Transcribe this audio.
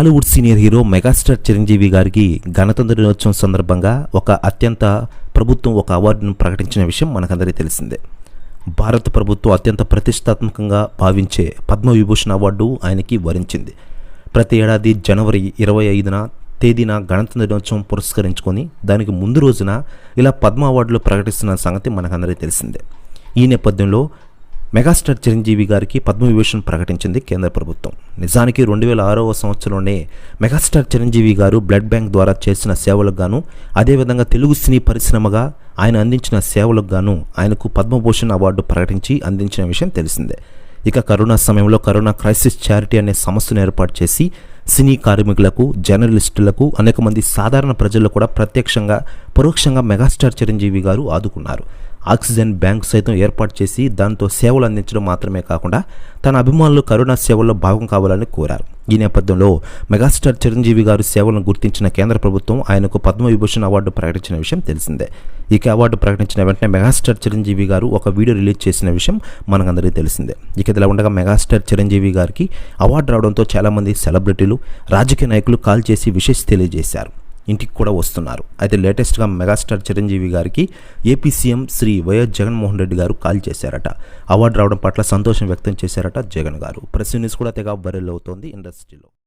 Tollywood senior hero megastar Chiranjeevi గారికి గణతంత్ర దినోత్సవం సందర్భంగా ఒక అత్యంత ప్రభుత్వం ఒక అవార్డును ప్రకటించిన విషయం మనకందరికీ తెలిసిందే. భారత ప్రభుత్వం అత్యంత ప్రతిష్టాత్మకంగా భావించే పద్మవిభూషణ్ అవార్డు ఆయనకి వరించింది. ప్రతి ఏడాది జనవరి ఇరవై ఐదున తేదీన గణతంత్ర దినోత్సవం పురస్కరించుకొని దానికి ముందు రోజున ఇలా పద్మ అవార్డులు ప్రకటిస్తున్న సంగతి మనకందరికీ తెలిసిందే. ఈ నేపథ్యంలో మెగాస్టార్ చిరంజీవి గారికి పద్మవిభూషణ్ ప్రకటించింది కేంద్ర ప్రభుత్వం. నిజానికి రెండు వేల ఆరవ సంవత్సరంలోనే మెగాస్టార్ చిరంజీవి గారు బ్లడ్ బ్యాంక్ ద్వారా చేసిన సేవలకు గాను అదేవిధంగా తెలుగు సినీ పరిశ్రమగా ఆయన అందించిన సేవలకు గాను ఆయనకు పద్మభూషణ్ అవార్డు ప్రకటించి అందించిన విషయం తెలిసిందే. ఇక కరోనా సమయంలో కరోనా క్రైసిస్ చారిటీ అనే సంస్థను ఏర్పాటు చేసి సినీ కార్మికులకు జర్నలిస్టులకు అనేక మంది సాధారణ ప్రజలు కూడా ప్రత్యక్షంగా పరోక్షంగా మెగాస్టార్ చిరంజీవి గారు ఆదుకున్నారు. ఆక్సిజన్ బ్యాంకు సైతం ఏర్పాటు చేసి దాంతో సేవలు అందించడం మాత్రమే కాకుండా తన అభిమానులు కరోనా సేవల్లో భాగం కావాలని కోరారు. ఈ నేపథ్యంలో మెగాస్టార్ చిరంజీవి గారు సేవలను గుర్తించిన కేంద్ర ప్రభుత్వం ఆయనకు పద్మవిభూషణ్ అవార్డు ప్రకటించిన విషయం తెలిసిందే. ఇక అవార్డు ప్రకటించిన వెంటనే మెగాస్టార్ చిరంజీవి గారు ఒక వీడియో రిలీజ్ చేసిన విషయం మనకందరికీ తెలిసిందే. ఇక ఇలా ఉండగా మెగాస్టార్ చిరంజీవి గారికి అవార్డు రావడంతో చాలామంది సెలబ్రిటీలు రాజకీయ నాయకులు కాల్ చేసి విషెస్ తెలియజేశారు. ఇంటికి కూడా వస్తున్నారు. అయితే లేటెస్ట్గా మెగాస్టార్ చిరంజీవి గారికి AP CM Shri YS Jaganmohan Reddy గారు కాల్ చేశారట. అవార్డు రావడం పట్ల సంతోషం వ్యక్తం చేశారట జగన్ గారు. ప్రెస్ న్యూస్ కూడా తెగ బరెల్ అవుతోంది ఇండస్ట్రీలో.